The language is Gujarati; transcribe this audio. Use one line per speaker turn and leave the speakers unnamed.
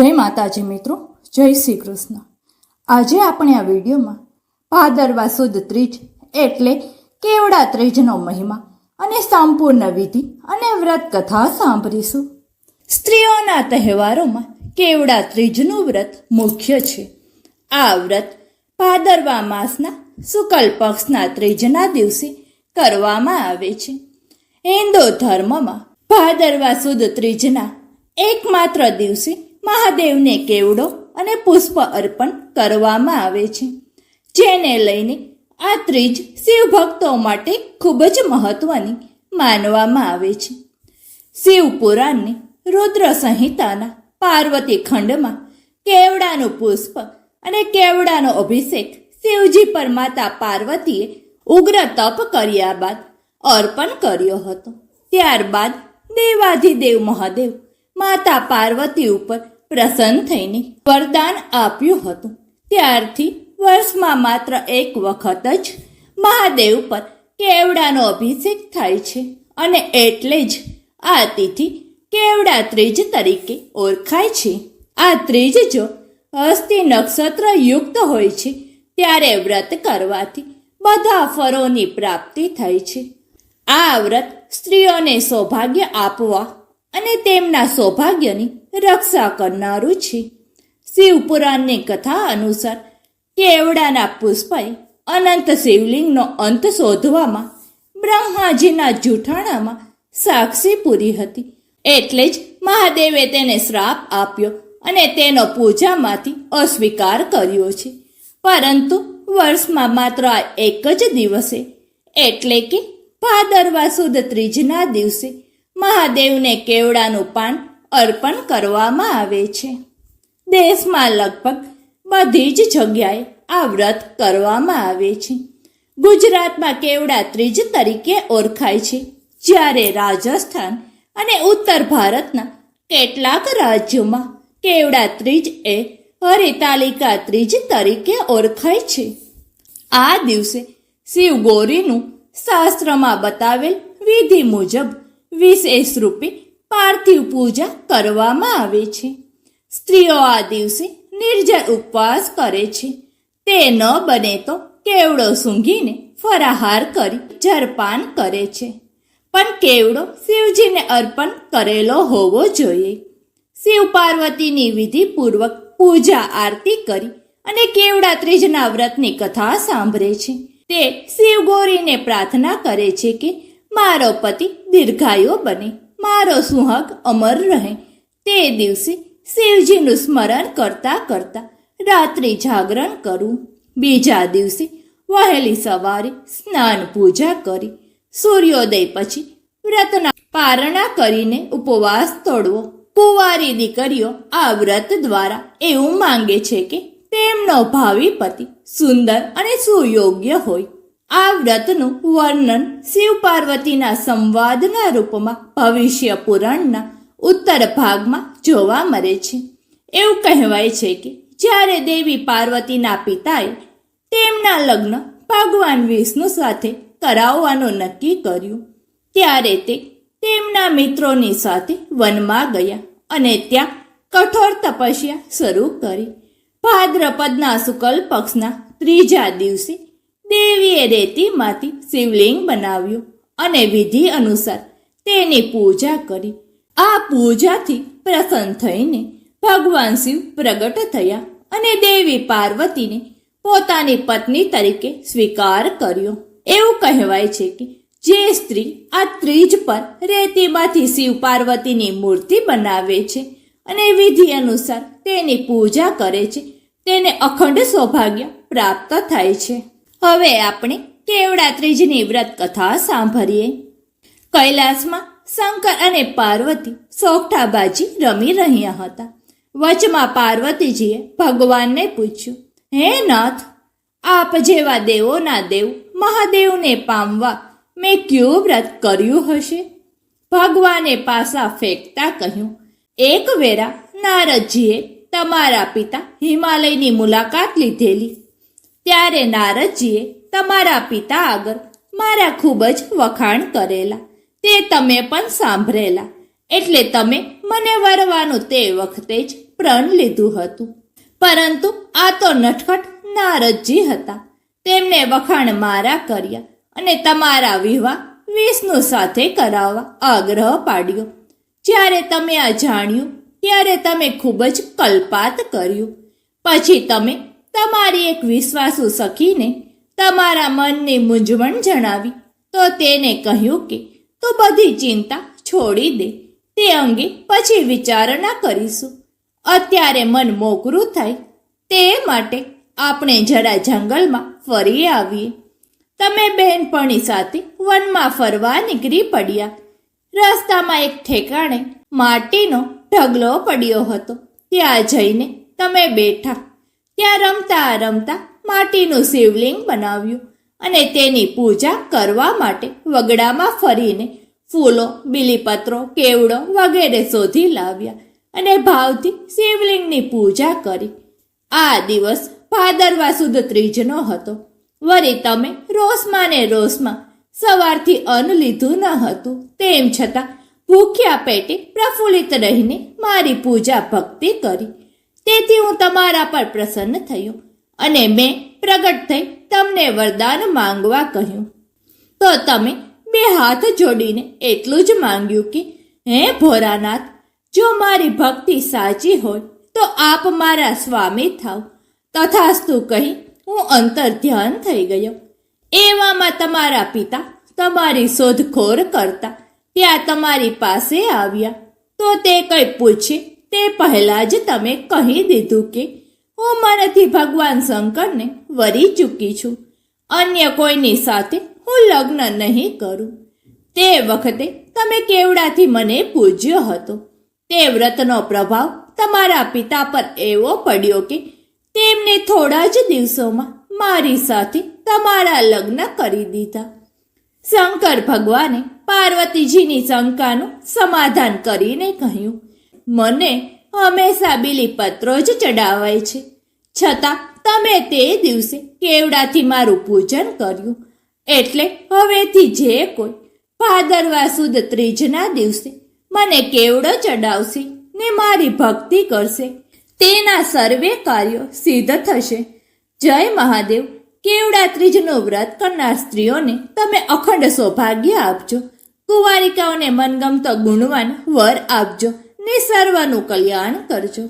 જય માતાજી મિત્રો, જય શ્રી કૃષ્ણ. આજે આપણે આ વિડીયોમાં ભાદરવા સુદ ત્રીજ એટલે કેવડા ત્રીજનો મહિમા અને સંપૂર્ણ વિધિ અને વ્રત કથા સાંભળીશું. સ્ત્રીઓના તહેવારોમાં કેવડા ત્રીજનું વ્રત મુખ્ય છે. આ વ્રત ભાદરવા માસના શુકલ પક્ષના ત્રીજના દિવસે કરવામાં આવે છે. હિન્દુ ધર્મમાં ભાદરવા સુદ ત્રીજના એકમાત્ર દિવસે મહાદેવને કેવડો અને પુષ્પ અર્પણ કરવામાં આવે છે. જેને લઈને આ ત્રીજ શિવ ભક્તો માટે ખૂબ જ મહત્વની માનવામાં આવે છે. શિવ પુરાણની રુદ્ર સંહિતાના પાર્વતી ખંડમાં કેવડાનું પુષ્પ અને કેવડાનો અભિષેક શિવજી પર માતા પાર્વતીએ ઉગ્ર તપ કર્યા બાદ અર્પણ કર્યો હતો. ત્યારબાદ દેવાધિદેવ મહાદેવ માતા પાર્વતી ઉપર પ્રસન્ન થઈને વરદાન આપ્યું હતું. ત્યારથી વર્ષમાં માત્ર એક વખત જ મહાદેવ પર કેવડાનો અભિષેક થાય છે અને એટલે જ આ તિથિ કેવડા ત્રીજ તરીકે ઓળખાય છે. આ ત્રીજ જો હસ્તી નક્ષત્ર યુક્ત હોય છે, ત્યારે વ્રત કરવાથી બધા ફળોની પ્રાપ્તિ થાય છે. આ વ્રત સ્ત્રીઓને સૌભાગ્ય આપવા અને તેમના સૌભાગ્યની રક્ષા કરનારું છે. શિવપુરાણની કથા અનુસાર કેવડાના પુષ્પએ અનંત શિવલિંગનો અંત શોધવામાં બ્રહ્માજીના જૂઠાણામાં સાક્ષી પૂરી હતી. એટલે જ મહાદેવે તેને શ્રાપ આપ્યો અને તેનો પૂજામાંથી અસ્વીકાર કર્યો છે. પરંતુ વર્ષમાં માત્ર આ એક જ દિવસે, એટલે કે ભાદરવા સુદ ત્રીજના દિવસે મહાદેવને કેવડાનું પાન અર્પણ કરવામાં આવે છે. દેશમાં લગભગ બધી જ જગ્યાએ આ વ્રત કરવામાં આવે છે. ગુજરાતમાં કેવડા ત્રીજ તરીકે ઓળખાય છે. જ્યારે રાજસ્થાન અને ઉત્તર ભારતના કેટલાક રાજ્યોમાં કેવડા ત્રીજ એ હરિતાલિકા ત્રીજ તરીકે ઓળખાય છે. આ દિવસે શિવ ગૌરીનું શાસ્ત્રમાં બતાવેલ વિધિ મુજબ વિશેષ રૂપે પાર્થિવ પૂજા કરવામાં આવે છે. સ્ત્રીઓ આ દિવસે નિર્જર ઉપવાસ કરે છે. તે ન બને તો કેવડો સૂંઘીને ફરાહાર કરી જરપાન કરે છે. પણ કેવડો શિવજીને અર્પણ કરેલો હોવો જોઈએ. શિવ પાર્વતીની વિધિપૂર્વક પૂજા આરતી કરી અને કેવડા ત્રીજના વ્રતની કથા સાંભળે છે. તે શિવ ગૌરીને પ્રાર્થના કરે છે કે મારો પતિ દીર્ઘાયુ બને, મારો સુહાગ અમર રહે. તે દિવસે શિવજીનું સ્મરણ કરતા કરતા રાત્રિ જાગરણ કરવું બીજા દિવસે વહેલી સવારે સ્નાન પૂજા કરી. સૂર્યોદય પછી વ્રતના પારણા કરીને ઉપવાસ તોડવો. કુંવારી દીકરીઓ આ વ્રત દ્વારા એવું માંગે છે કે તેમનો ભાવિ પતિ સુંદર અને સુયોગ્ય હોય. આ વ્રતનું વર્ણન શિવ પાર્વતીના સંવાદના રૂપમાં ભવિષ્ય પુરાણના ઉત્તર ભાગમાં જોવા મળે છે. એવું કહેવાય છે કે જ્યારે દેવી પાર્વતીના પિતાએ તેમના લગ્ન ભગવાન વિષ્ણુ સાથે કરાવવાનું નક્કી કર્યું, ત્યારે તે તેમના મિત્રોની સાથે વનમાં ગયા અને ત્યાં કઠોર તપસ્યા શરૂ કરી. ભાદ્રપદના શુકલ પક્ષના ત્રીજા દિવસે દેવીએ રેતીમાંથી શિવલિંગ બનાવ્યું અને વિધિ અનુસાર તેની પૂજા કરી. આ પૂજાથી પ્રસન્ન થઈને ભગવાન શિવ પ્રગટ થયા અને દેવી પાર્વતીને પોતાની પત્ની તરીકે સ્વીકાર કર્યો. એવું કહેવાય છે કે જે સ્ત્રી આ ત્રીજ પર રેતીમાંથી શિવ પાર્વતીની મૂર્તિ બનાવે છે અને વિધિ અનુસાર તેની પૂજા કરે છે, તેને અખંડ સૌભાગ્ય પ્રાપ્ત થાય છે. હવે આપણે કેવડા ત્રીજની વ્રત કથા સાંભળીએ. કૈલાસમાં શંકર અને પાર્વતી સોગઠાબાજી રમી રહ્યા હતા. વચમાં પાર્વતીજીએ ભગવાનને પૂછ્યું, હે નાથ, આપ જેવા દેવોના દેવ મહાદેવને પામવા મેં ક્યું વ્રત કર્યું હશે? ભગવાને પાસા ફેંકતા કહ્યું, એક વેરા નારદજીએ તમારા પિતા હિમાલયની મુલાકાત લીધેલી ત્યારે નારદજીએ તમારા પિતા આગળ મારા ખૂબ જ વખાણ કરેલા. તે તમે પણ સાંભળેલા. એટલે તમે મને વરવાનું તે વખતે જ પ્રણ લીધું હતું. પરંતુ આ તો નટખટ નારદજી હતા. તેમને વખાણ મારા કર્યા અને તમારા વિવાહ વિષ્ણુ સાથે કરાવવા આગ્રહ પાડ્યો. જ્યારે તમે આ જાણ્યું, ત્યારે તમે ખૂબ જ કલ્પાત કર્યું. પછી તમે તમારી એક વિશ્વાસુ સખીને તમારા મનની મૂંઝવણ જણાવી, તો તેને કહ્યું કે, તું બધી ચિંતા છોડી દે. તે અંગે પછી વિચારણા કરીશું. અત્યારે મન મોકરું થાય, તે માટે આપણે જરા જંગલમાં ફરી આવીએ. તમે બહેનપણી સાથે વનમાં ફરવા નીકળી પડ્યા. રસ્તામાં એક ઠેકાણે માટીનો ઢગલો પડ્યો હતો. ત્યાં જઈને તમે બેઠા ત્યાં રમતા રમતા માટીનું શિવલિંગ બનાવ્યું અને તેની પૂજા કરવા માટે વગડામાં ફરીને ફૂલો, બીલીપત્રો, કેવડો વગેરે શોધી લાવ્યા અને ભાવથી શિવલિંગની પૂજા કરી. આ દિવસ ભાદરવા સુદ ત્રીજનો હતો. વળી તમે રોષમાં ને રોષમાં સવારથી અન્ન લીધું ન હતું. તેમ છતાં ભૂખ્યા પેટે પ્રફુલ્લિત રહીને મારી પૂજા ભક્તિ કરી. તેથી હું તમારા પર પ્રસન્ન થયો અને મેં પ્રગટ થઈ તમને વરદાન માંગવા કહ્યું. તો તમે બે હાથ જોડીને એટલું જ માંગ્યું કે, હે ભોરાનાથ જો મારી ભક્તિ સાચી હોય, તો આપ મારા સ્વામી થાવ. તથાસ્તુ કહી હું અંતર ધ્યાન થઈ ગયો. એવામાં તમારા પિતા તમારી શોધખોર કરતા ત્યાં તમારી પાસે આવ્યા. તો તે કંઈ પૂછે? તે પહેલા જ તમે કહી દીધું કે હું મનથી ભગવાન શંકરને વરી ચૂકી છું. અન્ય કોઈની સાથે હું લગ્ન નહીં કરું. તે વખતે તમે કેવડાથી મને પૂજ્યો હતો. તે વ્રતનો પ્રભાવ તમારા પિતા પર એવો પડ્યો કે તેમને થોડા જ દિવસોમાં મારી સાથે તમારા લગ્ન કરી દીધા. શંકર ભગવાને પાર્વતીજીની શંકાનું સમાધાન કરીને કહ્યું મને હંમેશા બીલીપત્રો જ ચડાવાય છે. છતાં તમે તે દિવસે કેવડાથી મારું પૂજન કર્યું? એટલે હવેથી જે કોઈ ભાદરવા સુદ ત્રીજના દિવસે મને કેવડો ચડાવશે ને મારી ભક્તિ કરશે? તેના સર્વે કાર્યો સિદ્ધ થશે. જય મહાદેવ. કેવડા ત્રીજનું વ્રત કરનાર સ્ત્રીઓને તમે અખંડ સૌભાગ્ય આપજો. કુંવારિકાઓને મનગમતો ગુણવાન વર આપજો. ને સર્વનું કલ્યાણ કરજો.